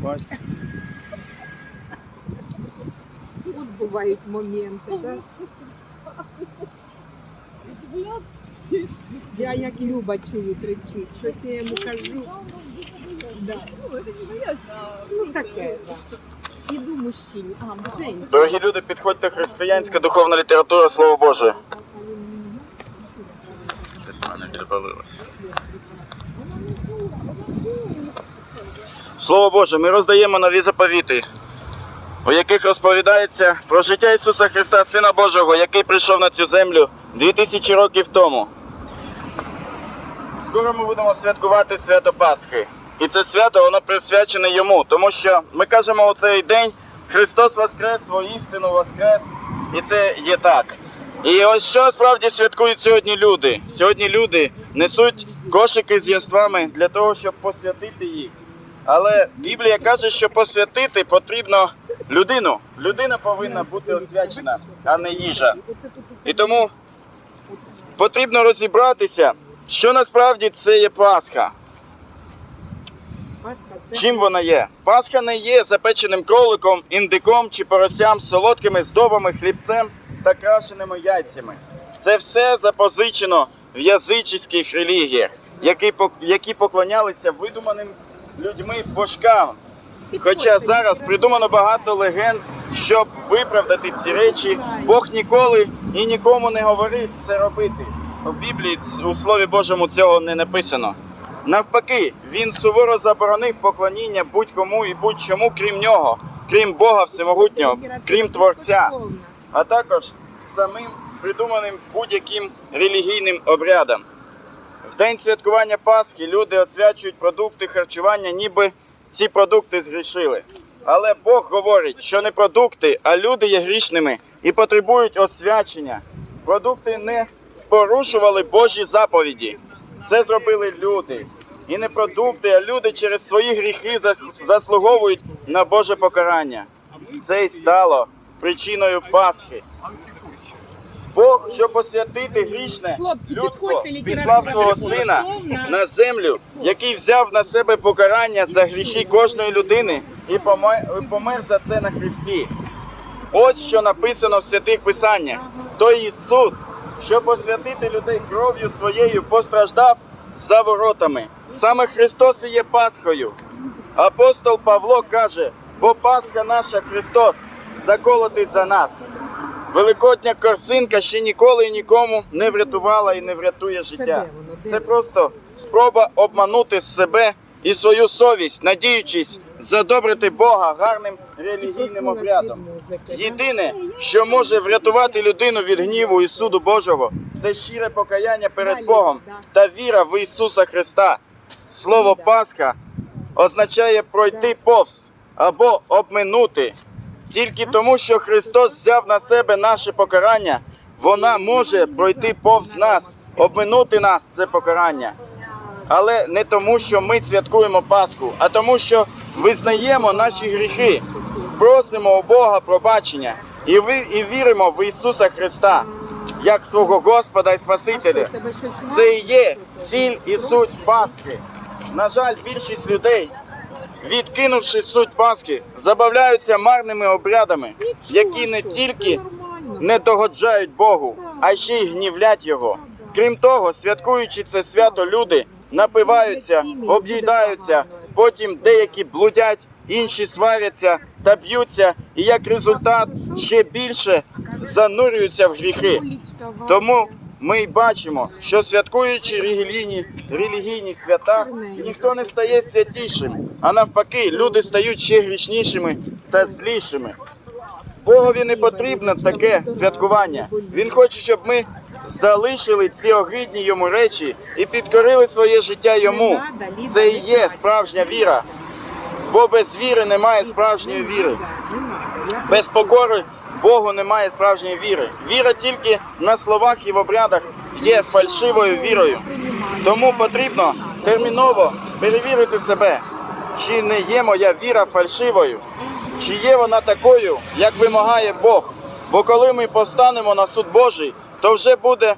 Бач. Тут бувають моменти, так? Я як Люба чую кричить, щось я йому кажу. Да. Ну таке, так. Іду мужчині. А, Жень. Дорогі люди, підходьте християнська духовна література, слово Боже. Щось мене підпалилось. Слово Боже, ми роздаємо нові заповіти, у яких розповідається про життя Ісуса Христа, Сина Божого, який прийшов на цю землю 2000 років тому. Скоро ми будемо святкувати свято Пасхи. І це свято воно присвячене йому, тому що ми кажемо у цей день Христос Воскрес, воістину Воскрес, і це є так. І ось що справді святкують сьогодні люди. Сьогодні люди несуть кошики з яствами для того, щоб посвятити їх. Але Біблія каже, що посвятити потрібно людину. Людина повинна бути освячена, а не їжа. І тому потрібно розібратися, що насправді це є Пасха. Чим вона є? Пасха не є запеченим кроликом, індиком чи поросям солодкими здобами, хлібцем та крашеними яйцями. Це все запозичено в язичських релігіях, які поклонялися видуманим людьми божкам. Хоча зараз придумано багато легенд, щоб виправдати ці речі, Бог ніколи і нікому не говорив це робити. У Біблії у Слові Божому цього не написано. Навпаки, він суворо заборонив поклоніння будь-кому і будь-чому, крім нього, крім Бога Всемогутнього, крім Творця, а також самим придуманим будь-яким релігійним обрядам. В день святкування Пасхи люди освячують продукти харчування, ніби ці продукти згрішили. Але Бог говорить, що не продукти, а люди є грішними і потребують освячення. Продукти не порушували Божі заповіді. Це зробили люди. І не продукти, а люди через свої гріхи заслуговують на Боже покарання. Це й стало причиною Пасхи. Бог, щоб освятити грішне людство, післав свого сина на землю, який взяв на себе покарання за гріхи кожної людини і помер за це на Христі. Ось що написано в святих писаннях. Той Ісус, щоб освятити людей кров'ю своєю, постраждав за воротами. Саме Христос і є Пасхою. Апостол Павло каже, бо Пасха наша Христос заколотий за нас. Великодня корсинка ще ніколи і нікому не врятувала і не врятує життя. Це просто спроба обманути себе і свою совість, надіючись задобрити Бога гарним релігійним обрядом. Єдине, що може врятувати людину від гніву і суду Божого, це щире покаяння перед Богом та віра в Ісуса Христа. Слово Пасха означає пройти повз або обминути. Тільки тому, що Христос взяв на себе наше покарання, вона може пройти повз нас, обминути нас це покарання. Але не тому, що ми святкуємо Пасху, а тому, що визнаємо наші гріхи, просимо у Бога пробачення і, ви, і віримо в Ісуса Христа як свого Господа і Спасителя. Це і є ціль і суть Пасхи. На жаль, більшість людей, відкинувши суть Пасхи, забавляються марними обрядами, які не тільки не догоджають Богу, а ще й гнівлять Його. Крім того, святкуючи це свято, люди напиваються, об'їдаються, потім деякі блудять, інші сваряться та б'ються, і як результат ще більше занурюються в гріхи. Тому ми й бачимо, що святкуючи релігійні, релігійні свята, ніхто не стає святішим, а навпаки, люди стають ще грішнішими та злішими. Богові не потрібно таке святкування. Він хоче, щоб ми залишили ці огидні йому речі і підкорили своє життя йому. Це і є справжня віра. Бо без віри немає справжньої віри. Без покори Богу немає справжньої віри. Віра тільки на словах і в обрядах є фальшивою вірою. Тому потрібно терміново перевірити себе, чи не є моя віра фальшивою, чи є вона такою, як вимагає Бог. Бо коли ми постанемо на суд Божий, то вже буде